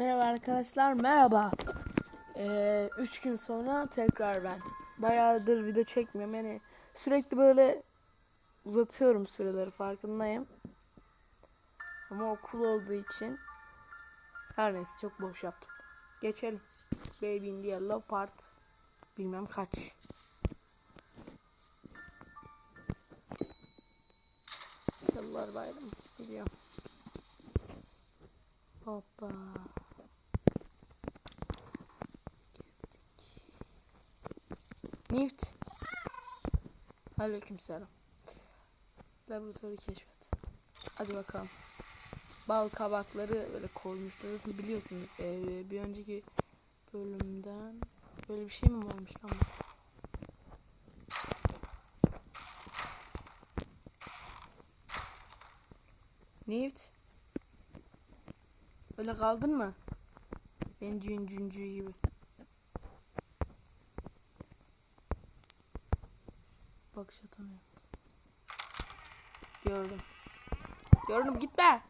Merhaba arkadaşlar, merhaba. 3 gün sonra tekrar ben. Bayağıdır video çekmiyorum. Yani sürekli böyle uzatıyorum süreleri farkındayım. Ama okul olduğu için her neyse çok boş yaptım. Geçelim. Baby in the Yellow Part bilmem kaç. Yıllar bayramı biliyorum. Hoppa. Nift. Aleykümselam. Laboratuvarı keşfet. Hadi bakalım. Bal kabakları böyle koymuşlar. Zaten biliyorsunuz ee, bir önceki bölümden böyle bir şey mi varmış lan? Nift. Öyle kaldın mı? Encin cüncü gibi. Bakış atamıyorum. Gördüm. Gördüm gitme.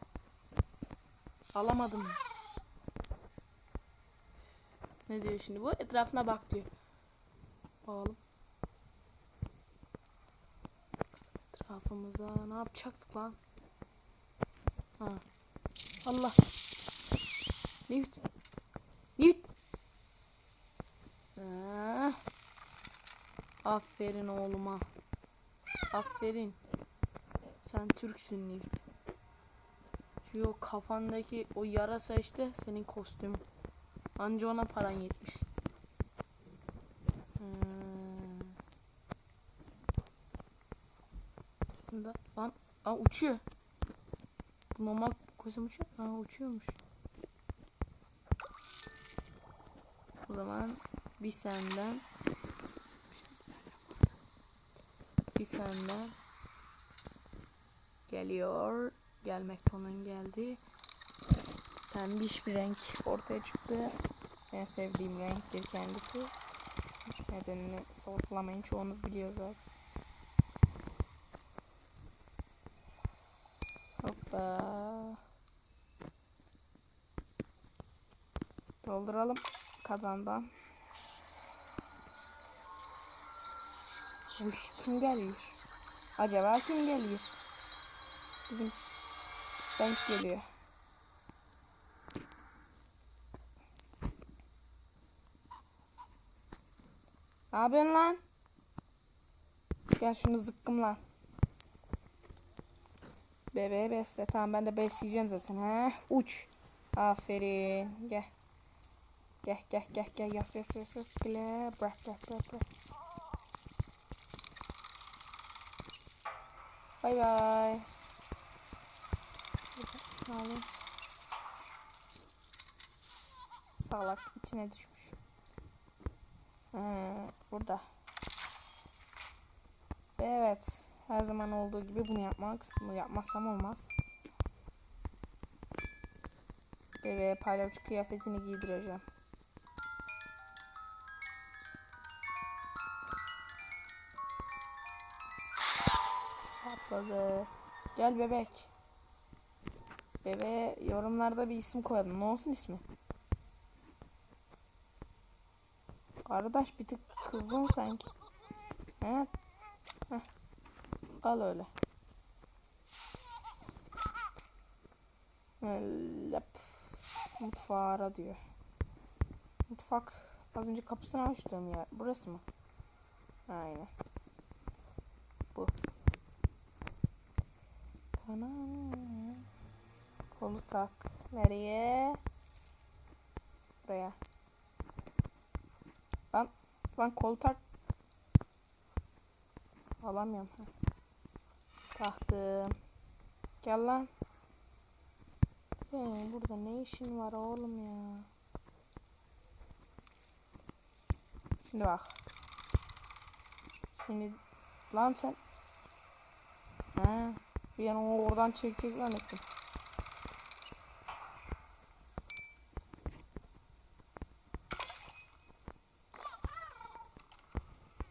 Alamadım. Ne diyor şimdi bu? Etrafına bak diyor. Bakalım. Etrafımıza ne yapacaktık lan? Ha. Allah. Nift. Ah. Aferin oğluma. Aferin. Sen Türksün Nift. Şu kafandaki o yarasa işte senin kostümün. Anca ona paran yetmiş. Hmm. Bunda lan, lan uçuyor. Bu normal kostüm uçuyor. Ha uçuyormuş. O zaman bir senden bir senden geliyor. Gelmekte olan geldi. Pembiş bir renk ortaya çıktı. En sevdiğim renktir kendisi. Nedenini sorgulamayın. Çoğunuz biliyor zaten. Hoppa. Dolduralım kazandan. Uş, kim geliyor? Acaba kim geliyor? Bizim bank geliyor. Ne yapıyorsun lan? Gel şunu zıkkım lan. Bebeği besle. Tamam ben de besleyeceğim zaten. He? Uç. Aferin. Gel. Gel gel gel gel. Yas yas yas yas. Bırak bırak bırak bırak. Bay bay. Salak içine düşmüş. Ee, burada. Evet. Her zaman olduğu gibi bunu yapmak. Bunu yapmazsam olmaz. Bebeğe paylaş kıyafetini giydireceğim. Patladı. Gel bebek. Bebeğe yorumlarda bir isim koyalım. Ne olsun ismi? Kardeş bir tık kızdın sanki. He? Heh. Kal öyle. Lap. Mutfağı ara diyor. Mutfak. Az önce kapısını açtığım yer. Burası mı? Aynen. Tamam. Kolu tak. Nereye? Buraya. Lan, lan kolu tak. Alamıyorum. Ha. Taktım. Gel lan. Senin burada ne işin var oğlum ya? Şimdi bak. Şimdi lan sen. Ha, bir an onu oradan çekecek zannettim.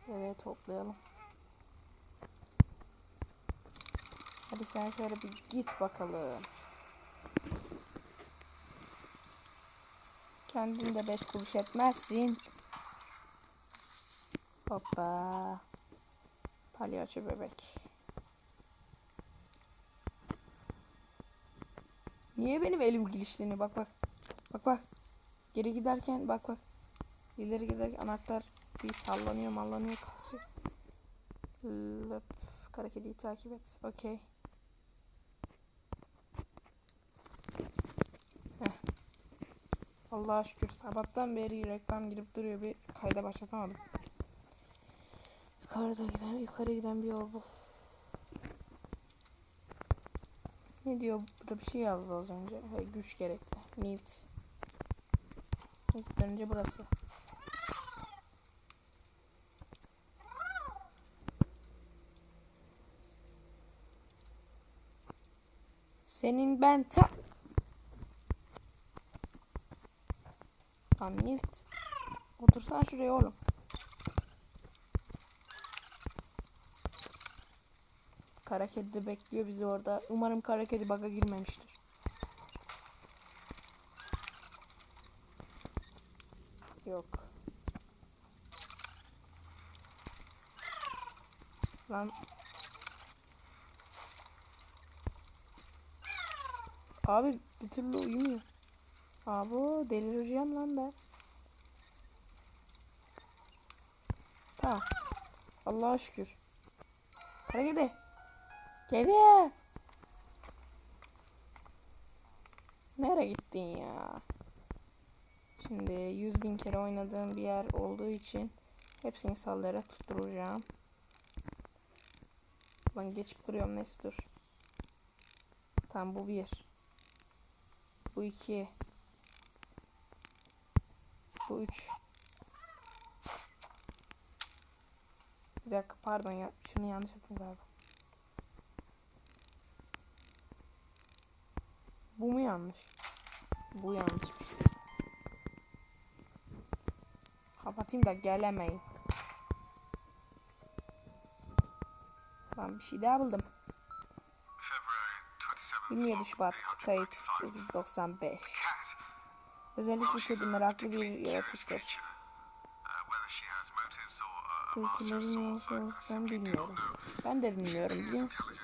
Evet toplayalım. Hadi sen şöyle bir git bakalım. Kendin de beş kuruş etmezsin. Hoppa. Palyaço bebek. Niye benim elim girişleniyor? Bak bak. Bak bak. Geri giderken bak bak. İleri giderken anahtar bir sallanıyor mallanıyor kasıyor. Löp. Kara kediyi takip et. Okey. Allah'a şükür sabahtan beri reklam girip duruyor bir kayda başlatamadım. Yukarıda giden yukarı giden bir yol bul. Ne diyor? Burada bir şey yazdı az önce. Ha, güç gerekli. Newt. Newt'ten önce burası. Senin ben ta... Lan Newt. Otursan şuraya oğlum. Kara kedi de bekliyor bizi orada. Umarım kara kedi baga girmemiştir. Yok. Lan. Abi bir türlü uyumuyor. Abi delireceğim lan ben. Tamam. Allah'a şükür. Kara kedi. Geliyor. Nereye gittin ya? Şimdi 100 bin kere oynadığım bir yer olduğu için hepsini sallayarak tutturacağım. Lan geçip duruyorum neyse dur. Tamam bu bir. Bu iki. Bu üç. Bir dakika pardon ya şunu yanlış yaptım galiba. Bu mu yanlış? Bu yanlışmış. Kapatayım da gelemeyin. Ben bir şey daha buldum. 27 Şubat kayıt 895. Özellikle kedi meraklı bir yaratıktır. Dürtülerin nasıl bilmiyorum. Ben de bilmiyorum biliyor musun?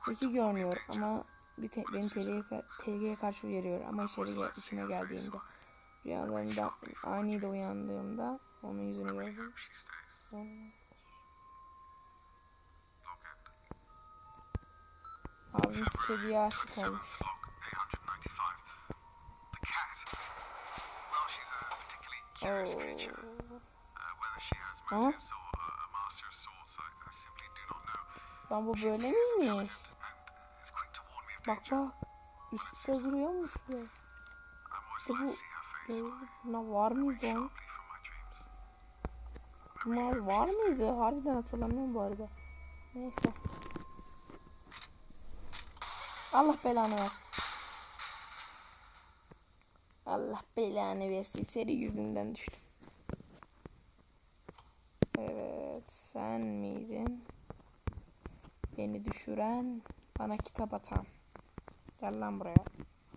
Zeki görünüyor ama bir te- beni TL'ye TG'ye karşı uyarıyor ama içeri içine geldiğinde rüyalarımda anide uyandığımda onun yüzünü gördüm. Abimiz kediye aşık olmuş. Oo. Ha? Lan bu böyle miymiş? Bak bak. Üstte duruyormuş bu. De bu buna var mıydı lan? Bunlar var mıydı? Harbiden hatırlamıyorum bu arada. Neyse. Allah belanı versin. Allah belanı versin. Seri yüzünden düştüm. Evet sen miydin? Beni düşüren, bana kitap atan. Gel lan buraya.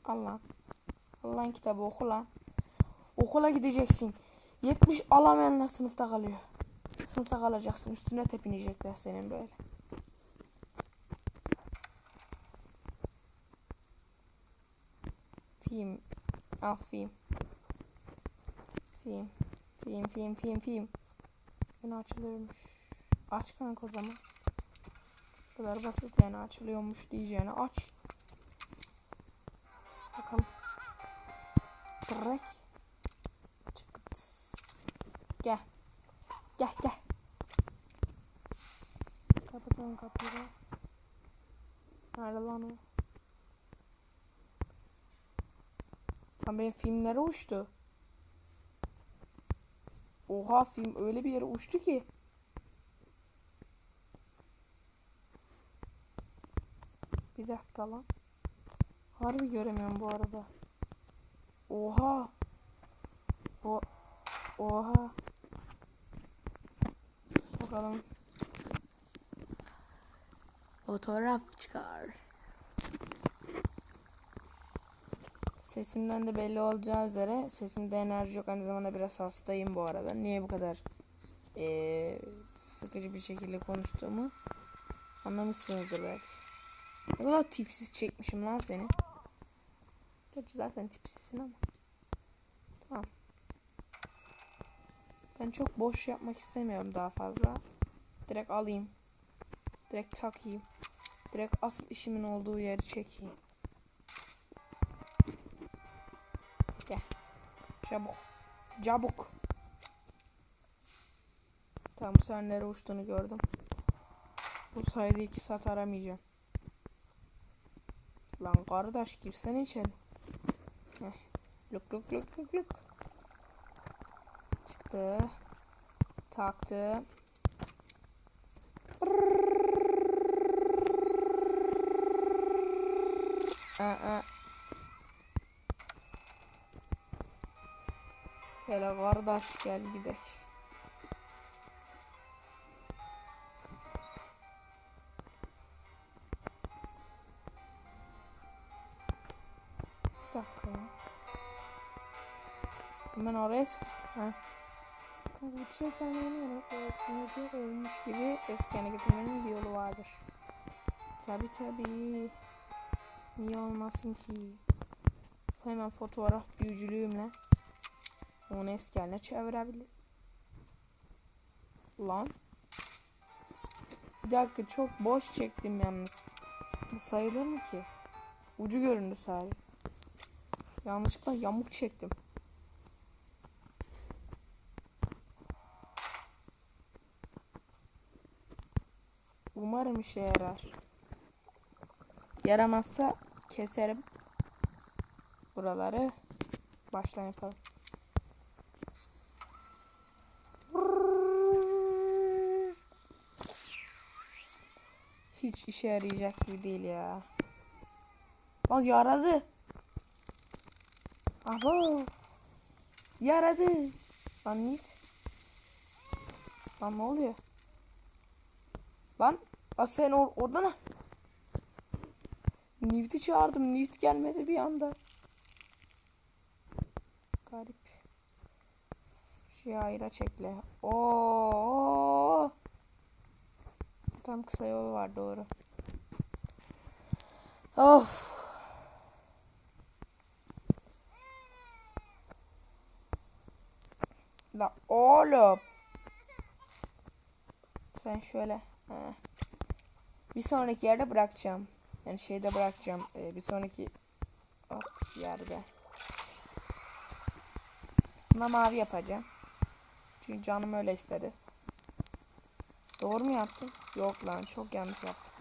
Al lan. Al lan kitabı oku lan. Okula gideceksin. 70 alamayanlar sınıfta kalıyor. Sınıfta kalacaksın. Üstüne tepinecekler senin böyle. Film. Al film. Film. Film film film film. Yine açılıyormuş. Aç kanka o zaman. Bu kadar basit yani açılıyormuş diyeceğine aç. Çıkıt. Gel. Gel gel. Kapatalım kapıyı. Nerede lan o? Lan benim filmlere uçtu. Oha film öyle bir yere uçtu ki. Bir dakika lan. Harbi göremiyorum bu arada. Oha. Bu Oha. Bakalım. Fotoğraf çıkar. Sesimden de belli olacağı üzere sesimde enerji yok. Aynı zamanda biraz hastayım bu arada. Niye bu kadar eee, sıkıcı bir şekilde konuştuğumu anlamışsınızdır belki. Ne kadar tipsiz çekmişim lan seni. Gerçi zaten tipsizsin ama. Tamam. Ben çok boş yapmak istemiyorum daha fazla. Direkt alayım. Direkt takayım. Direkt asıl işimin olduğu yeri çekeyim. Gel. Çabuk. Çabuk. Tamam sen nereye uçtuğunu gördüm. Bu sayede iki saat aramayacağım. Lan kardeş girsene içeri. Heh. Luk luk luk luk luk. Çıktı. Taktı. Aa. Hele kardeş gel gidek. Oraya sıkıştım. Ha. Kanka bu çöplerine öğretmeci ölmüş gibi eskene getirmenin bir yolu vardır. Tabi tabi. Niye olmasın ki? Hemen fotoğraf büyücülüğümle onu eski haline çevirebilir. Lan. Bir dakika çok boş çektim yalnız. Bu sayılır mı ki? Ucu göründü sadece. Yanlışlıkla yamuk çektim. Umarım işe yarar. Yaramazsa keserim. Buraları baştan yapalım. Hiç işe yarayacak gibi değil ya. Bak yaradı. Abo. Yaradı. Lan Newt. Lan ne oluyor? Lan. Lan sen or orada ne? Newt'i çağırdım. Newt gelmedi bir anda. Garip. Ayra çekle. Oo. Tam kısa yol var doğru. Of. La oğlum. Sen şöyle. Ha. Bir sonraki yerde bırakacağım. Yani şeyde bırakacağım. Ee, bir sonraki hop, yerde. Buna mavi yapacağım. Çünkü canım öyle istedi. Doğru mu yaptım? Yok lan çok yanlış yaptım.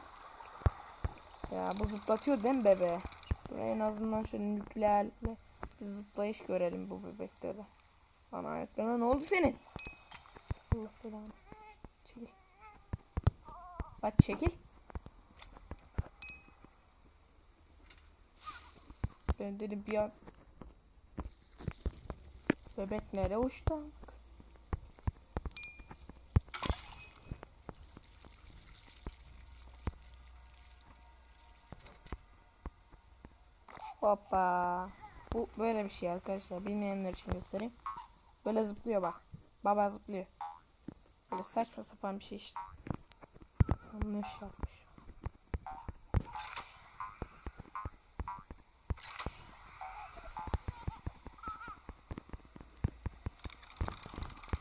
Ya bu zıplatıyor değil mi bebe? Buraya en azından şöyle nükleerle bir zıplayış görelim bu bebekte de. Lan ayaklarına ne oldu senin? Allah belanı. Çekil. Bak çekil. Ben dedim bir an... Bebek nereye uçtu? Hoppa. Bu böyle bir şey arkadaşlar. Bilmeyenler için göstereyim. Böyle zıplıyor bak. Baba zıplıyor. Böyle saçma sapan bir şey işte. Yanlış yapmış.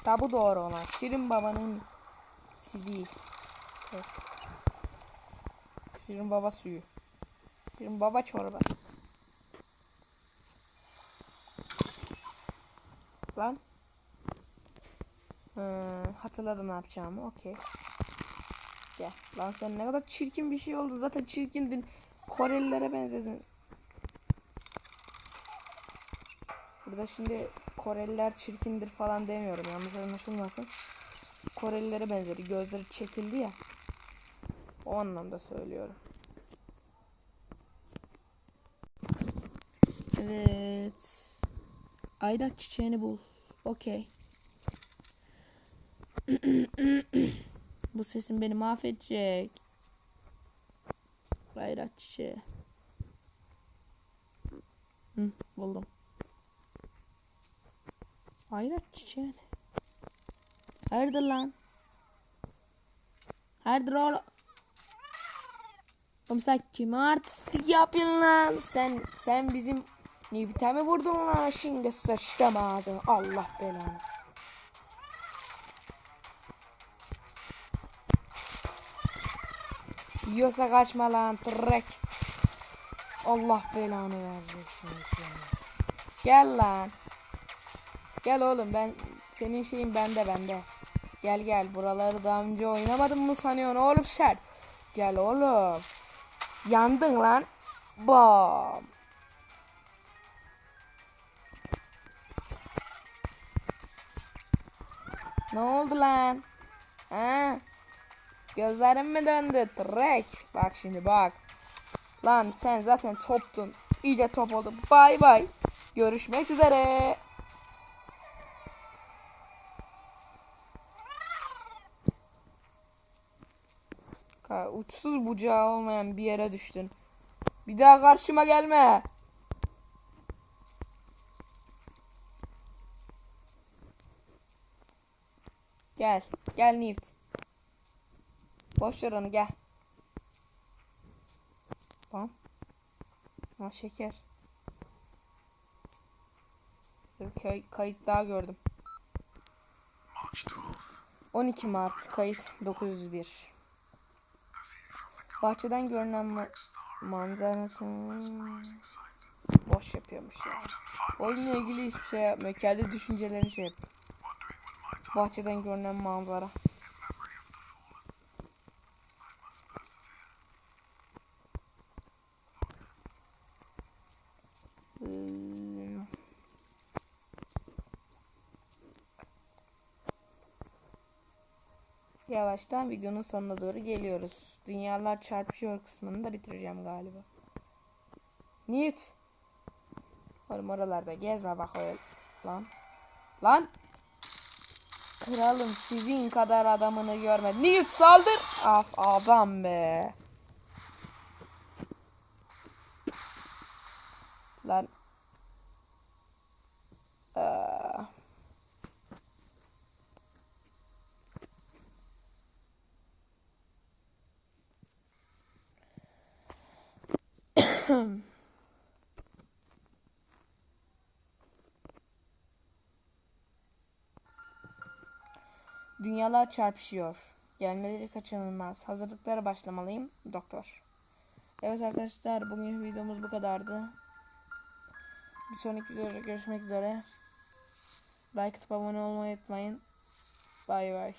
Tabu doğru olan. Şirin babanın CD. Evet. Şirin baba suyu. Şirin baba çorba. Lan. Hı, hatırladım ne yapacağımı. Okey. Gel. Lan sen ne kadar çirkin bir şey oldu. Zaten çirkindin. Korelilere benzedin. Burada şimdi Koreliler çirkindir falan demiyorum. Yanlış anlaşılmasın. Korelilere benzedi. Gözleri çekildi ya. O anlamda söylüyorum. Evet. Ayrak çiçeğini bul. Okey. Bu sesim beni mahvedecek. Bayrak çiçeği. Hı, buldum. Hayret çiçeği. Hayırdır lan? Hayırdır oğlum? Oğlum sen kime artistlik yapıyorsun lan? Sen sen bizim Nivit'e vurdun lan? Şimdi sıçtım ağzına. Allah belanı. Yiyorsa kaçma lan trek. Allah belanı verecek şimdi seni. Gel lan. Gel oğlum ben senin şeyin bende bende. Gel gel buraları daha önce oynamadın mı sanıyorsun oğlum sen? Gel oğlum. Yandın lan. Bam. Ne oldu lan? Ha? Gözlerim mi döndü? Trek. Bak şimdi bak. Lan sen zaten toptun. İyice top oldu. Bay bay. Görüşmek üzere. Uçsuz bucağı olmayan bir yere düştün. Bir daha karşıma gelme. Gel. Gel Nift. Boş ver onu gel. Tamam. Ha şeker. Bir kay- kayıt daha gördüm. 12 Mart kayıt 901. Bahçeden görünen ma- manzara boş yapıyormuş ya. Oyunla ilgili hiçbir şey yapmıyor. Kendi düşüncelerini şey yapıyor. Bahçeden görünen manzara. Hmm. Yavaştan videonun sonuna doğru geliyoruz. Dünyalar çarpışıyor kısmını da bitireceğim galiba. Newt. Oğlum oralarda gezme bak öyle. Lan. Lan. Kralım sizin kadar adamını görmedim. Newt saldır. Af adam be. Lan. Aa. Dünyalar çarpışıyor. Gelmeleri kaçınılmaz. Hazırlıklara başlamalıyım. Doktor. Evet arkadaşlar bugün videomuz bu kadardı. Bir sonraki videoda görüşmek üzere. Like atıp abone olmayı unutmayın. Bay bay.